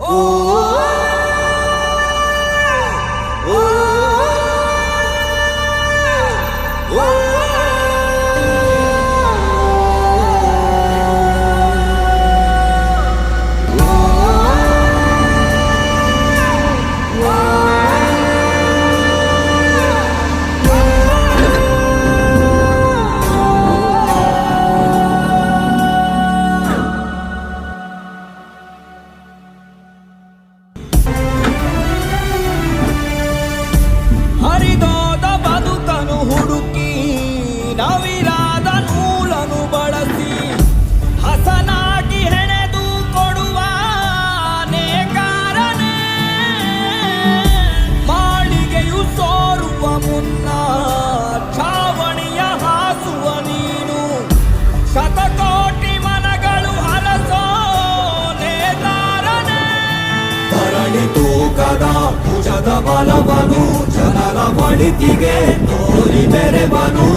Oh! ನವಿರಾದ ನೂಲನು ಬಳಸಿ ಹಸನಾಗಿ ಹೆಣೆದು ಕೊಡುವ ನೇಕಾರನೇ. ಮಾಳಿಗೆಯು ಸೋರುವ ಮುನ್ನ ಛಾವಣಿಯ ಹಾಸುವ ನೀನು. ಶತಕೋಟಿ ಮನಗಳು ಹಲಸೋ ನೇತಾರನೇ ಧರಣಿ ತೂಕದ ಭುಜದ ಬಲವನು, ಜನರ ಬಳಿತಿಗೆ ತೋರಿ ಬೆರೆವನು.